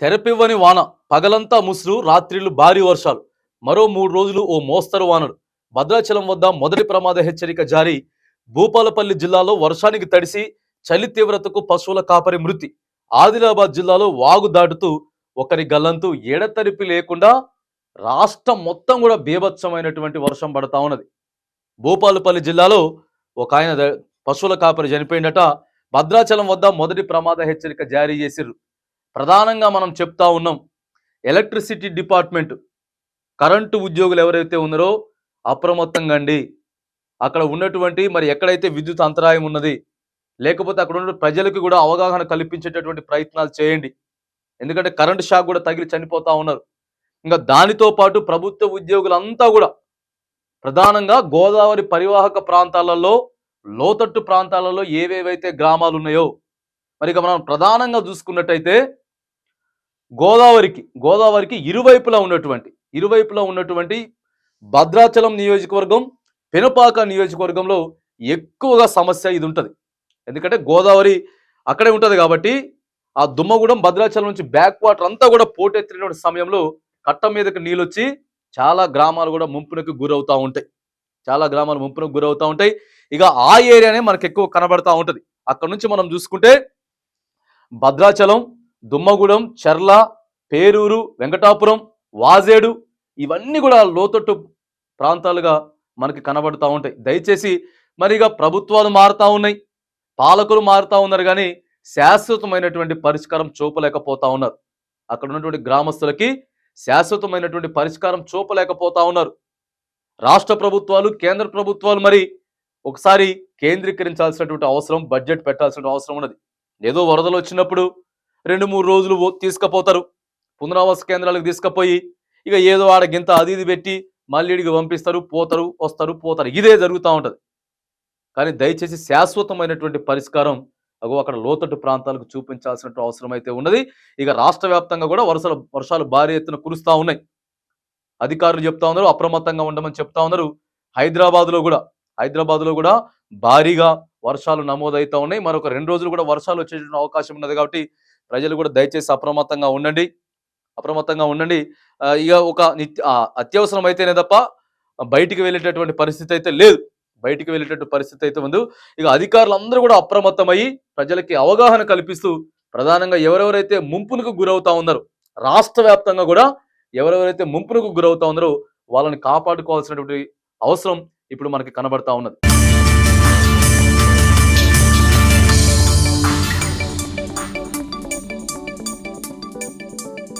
తెరపివ్వని వాన పగలంతా ముసురు రాత్రిళ్ళు భారీ వర్షాలు. మరో మూడు రోజులు ఓ మోస్తరు వానలు. భద్రాచలం వద్ద మొదటి ప్రమాద హెచ్చరిక జారీ. భూపాలపల్లి జిల్లాలో వర్షానికి తడిసి చలి తీవ్రతకు పశువుల కాపరి మృతి. ఆదిలాబాద్ జిల్లాలో వాగు దాటుతూ ఒకరి గల్లంతు ఎడతెరిపి లేకుండా రాష్ట్రం మొత్తం కూడా బీభత్సమైనటువంటి వర్షం పడతా ఉన్నది. భూపాలపల్లి జిల్లాలో ఒక ఆయన పశువుల కాపరి చనిపోయిందట భద్రాచలం వద్ద మొదటి ప్రమాద హెచ్చరిక జారీ చేసిర్రు. ప్రధానంగా మనం చెప్తా ఉన్నాం ఎలక్ట్రిసిటీ డిపార్ట్మెంట్ కరెంటు ఉద్యోగులు ఎవరైతే ఉన్నారో అప్రమత్తంగా అండి అక్కడ ఉన్నటువంటి మరి ఎక్కడైతే విద్యుత్ అంతరాయం ఉన్నది లేకపోతే అక్కడ ఉన్న ప్రజలకు కూడా అవగాహన కల్పించేటటువంటి ప్రయత్నాలు చేయండి. ఎందుకంటే కరెంట్ షాక్ కూడా తగిలి చనిపోతా ఉన్నారు. ఇంకా దానితో పాటు ప్రభుత్వ ఉద్యోగులంతా కూడా ప్రధానంగా గోదావరి పరివాహక ప్రాంతాలలో లోతట్టు ప్రాంతాలలో ఏవేవైతే గ్రామాలు ఉన్నాయో మరి ఇక మనం ప్రధానంగా చూసుకున్నట్టయితే గోదావరికి గోదావరికి ఇరువైపులా ఉన్నటువంటి ఇరువైపులా ఉన్నటువంటి భద్రాచలం నియోజకవర్గం పెనుపాక నియోజకవర్గంలో ఎక్కువగా సమస్య ఇది ఉంటుంది. ఎందుకంటే గోదావరి అక్కడే ఉంటుంది కాబట్టి ఆ దుమ్మగూడెం భద్రాచలం నుంచి బ్యాక్ వాటర్ అంతా కూడా పోటెత్తినటువంటి సమయంలో కట్ట మీదకి నీళ్ళు వచ్చి చాలా గ్రామాలు కూడా ముంపునకు గురవుతూ ఉంటాయి. చాలా గ్రామాలు ముంపునకు గురవుతూ ఉంటాయి. ఇక ఆ ఏరియానే మనకు ఎక్కువ కనబడతా ఉంటుంది. అక్కడ నుంచి మనం చూసుకుంటే భద్రాచలం దుమ్మగూడెం చర్ల పేరూరు వెంకటాపురం వాజేడు ఇవన్నీ కూడా లోతట్టు ప్రాంతాలుగా మనకి కనబడుతూ ఉంటాయి. దయచేసి మరిగా ప్రభుత్వాలు మారుతూ ఉన్నాయి పాలకులు మారుతూ ఉన్నారు కానీ శాశ్వతమైనటువంటి పరిష్కారం చూపలేకపోతా ఉన్నారు. అక్కడ ఉన్నటువంటి గ్రామస్తులకి శాశ్వతమైనటువంటి పరిష్కారం చూపలేకపోతా ఉన్నారు. రాష్ట్ర ప్రభుత్వాలు కేంద్ర ప్రభుత్వాలు మరి ఒకసారి కేంద్రీకరించాల్సినటువంటి అవసరం బడ్జెట్ పెట్టాల్సిన అవసరం ఉన్నది. ఏదో వరదలు వచ్చినప్పుడు రెండు మూడు రోజులు తీసుకుపోతారు. పునరావాస కేంద్రాలకు తీసుకుపోయి ఇక ఏదో ఆడ గింత అది ఇది పెట్టి మళ్ళీ పంపిస్తారు పోతారు వస్తారు పోతారు. ఇదే జరుగుతూ ఉంటుంది. కానీ దయచేసి శాశ్వతమైనటువంటి పరిష్కారం అగో అక్కడ లోతట్టు ప్రాంతాలకు చూపించాల్సిన అవసరం అయితే ఉన్నది. ఇక రాష్ట్ర వ్యాప్తంగా కూడా వర్షాలు వర్షాలు భారీ ఎత్తున కురుస్తూ ఉన్నాయి. అధికారులు చెప్తా ఉన్నారు అప్రమత్తంగా ఉండమని చెప్తా ఉన్నారు. హైదరాబాద్లో కూడా హైదరాబాద్లో కూడా భారీగా వర్షాలు నమోదవుతూ ఉన్నాయి. మరొక రెండు రోజులు కూడా వర్షాలు వచ్చేటువంటి అవకాశం ఉన్నది కాబట్టి ప్రజలు కూడా దయచేసి అప్రమత్తంగా ఉండండి. అప్రమత్తంగా ఉండండి. ఇక ఒక నిత్య అత్యవసరం అయితేనే తప్ప బయటికి వెళ్ళేటటువంటి పరిస్థితి అయితే లేదు. బయటికి వెళ్ళేటటువంటి పరిస్థితి అయితే ఉంది. ఇక అధికారులందరూ కూడా అప్రమత్తమయ్యి ప్రజలకి అవగాహన కల్పిస్తూ ప్రధానంగా ఎవరెవరైతే ముంపునకు గురవుతా ఉన్నారో రాష్ట్ర వ్యాప్తంగా కూడా ఎవరెవరైతే ముంపునకు గురవుతా ఉన్నారో వాళ్ళని కాపాడుకోవాల్సినటువంటి అవసరం ఇప్పుడు మనకి కనబడతా ఉన్నది.